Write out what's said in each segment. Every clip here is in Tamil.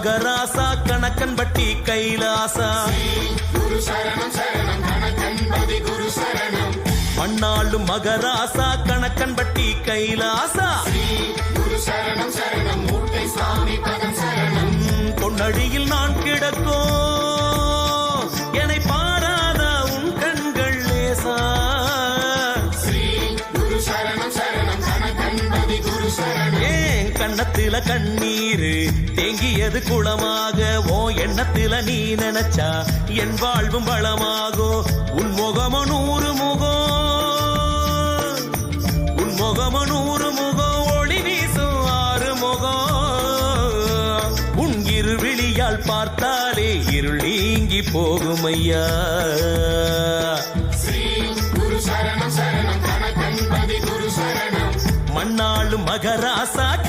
கணக்கன்பட்டி கைலாசா குரு சரணம் சரணம் கணக்கன்பதி குரு சரணம் மண்ணாளும் மகராசா கணக்கன்பட்டி கைலாசா. குரு சரணம் சரணம் மூட்டை பதம் சரணம் பொன்னடியில் நான் கிடக்கோ என்னை பாராத உன் கண்கள் லேசா. குரு சரணம் சரணம் கணக்கன்பதி குரு சரணம் கண்ணத்தில கண்ணீரு. தேங்கியது குளமாக ஓ எண்ணத்தில நீ நினைச்சா என் வாழ்வும் வளமாகும் உன் முகம நூறு முகம் உன் முகம நூறு முகம் ஒளி வீசும் ஆறு முகம் உன் இரு விழியால் பார்த்தாலே இருள் நீங்கி போகும் ஐயா. மண்ணாளும் மகராசா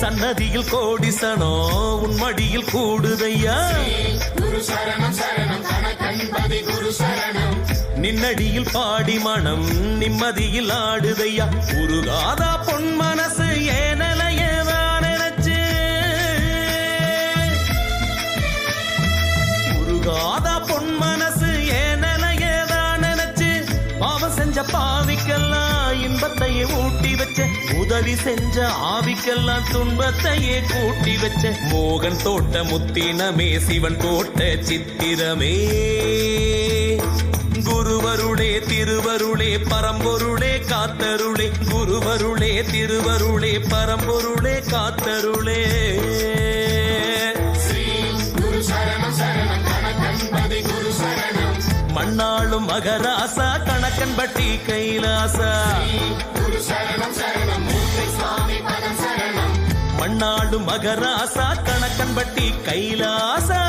சன்னதியில் கோடிசனோ உன் மடியில் கூடுதையா? குரு சரணம் சரணம் கணக்கன்பதி குரு சரணம் நின்னடியில் பாடி மனம் நிம்மதியில் ஆடுதையா? உருகாதா பொன் மனசு ஏனலையதான் நினைச்சு உருகாதா பொன் மனசு ஏனலையதான் நினைச்சு பாவம் செஞ்ச பாவிக்கெல்லாம் இன்பத்தையே ஊட்டி வச்ச உதவி செஞ்ச ஆவிக்கெல்லாம் துன்பத்தையே கூட்டி வச்ச மோகன் தோட்ட முத்தினமே சிவன் தோட்ட சித்திரமே. குருவருளே திருவருளே பரம்பொருளே காத்தருளே குருவருளே திருவருளே பரம்பொருளே காத்தருளே. மண்ணாளும் மகராசா கணக்கன்பட்டி கைலாசா. நாடு மகராசா கணக்கன்பட்டி கைலாசா.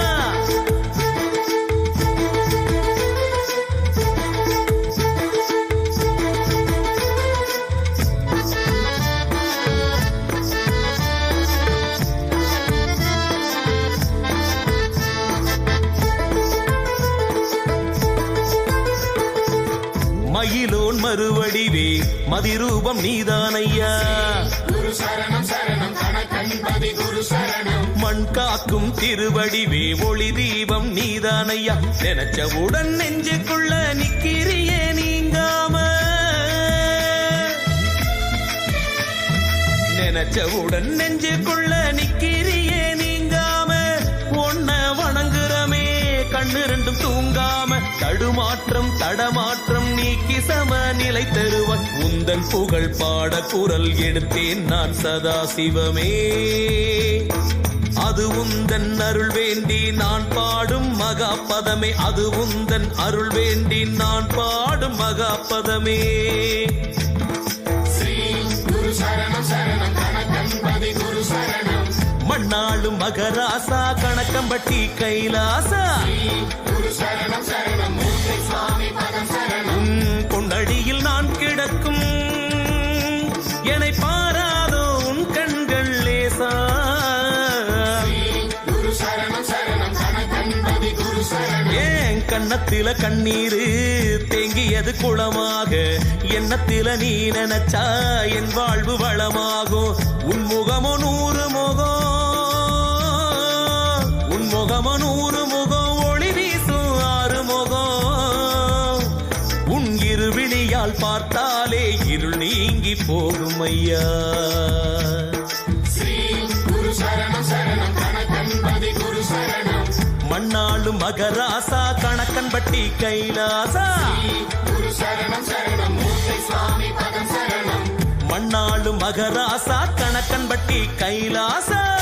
மறுவடிவே. மதிரூபம் நீதானையா. மண் காக்கும் திருவடிவே. ஒளி தீபம் நீதானையா. நினைச்சவுடன் நெஞ்சுக்குள்ள நிக்கிறியே நீங்காம. நினைச்சவுடன் நெஞ்சுக்குள்ள நிக்கிறியே நீங்காம. ஒன்ன வணங்குறமே. கண்ணு ரெண்டும் தூங்காம. தடுமாற்றம் தடமாற்றம் நீக்கி சமநிலை நிலை உந்தன் புகழ் பாட குரல் எடுத்தேன் நான் சதா சிவமே. அது உந்தன் அருள் வேண்டி நான் பாடும் மகா பதமே அது உந்தன் அருள் வேண்டி நான் பாடும் மகா பதமே மண்ணாளும் மகராசா கணக்கம்பட்டி கைலாசா. குரு உன் நான் கிடக்கும். என்னை பாராதோ உன் கண்கள் லேசா. ஏன் கண்ணத்தில கண்ணீரு தேங்கியது குளமாக? எண்ணத்தில நீ நினைச்சா என் வாழ்வு வளமாகும். உன் முகமோ நூறு முகம். முகமோ நூறு முகம் ஒளி வீசும் ஆறு முகம் உன் இரு விழியால் பார்த்தாலே இருள் நீங்கி போகும் ஐயா. மண்ணாளும் மகராசா கைலாசா. சுவாமி பதம் சரணம். மண்ணாளும் மகராசா கணக்கன்பட்டி கைலாசா.